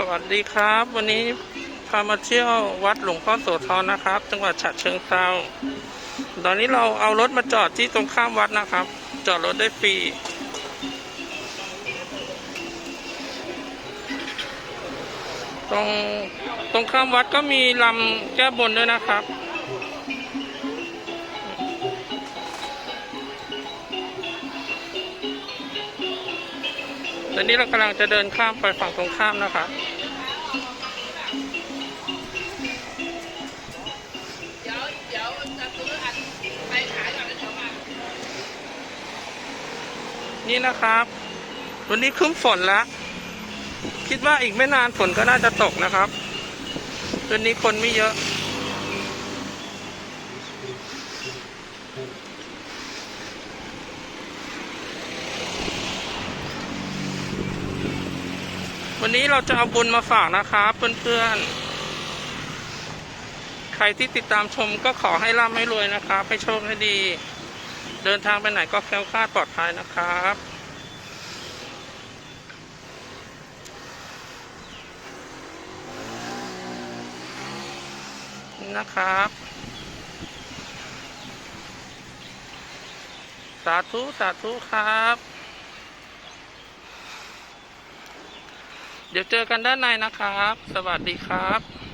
สวัสดีครับ วันนี้พามาเที่ยววัดหลวงพ่อโสธรนะครับ จังหวัดฉะเชิงเทราตอนนี้เราเอารถมาจอดที่ตรงข้ามวัดนะครับ จอดรถได้ฟรีตรงตรงข้ามวัดก็มีลำแก้บนด้วยนะครับตอนนี้เรากำลังจะเดินข้ามไปฝั่งตรงข้ามนะครับ นี่นะครับ วันนี้ครึ้มฝนแล้ว คิดว่าอีกไม่นานฝนก็น่าจะตกนะครับวันนี้คนไม่เยอะ วันนี้เราจะเอาบุญมาฝากนะครับเพื่อนๆใครที่ติดตามชมก็ขอให้ร่ำให้รวยนะครับ ให้โชคให้ดี เดินทางไปไหนก็แคล้วคลาดปลอดภัยนะครับนะครับ สาธุ สาธุ ครับ เดี๋ยวเจอกันด้านในนะครับ สวัสดีครับ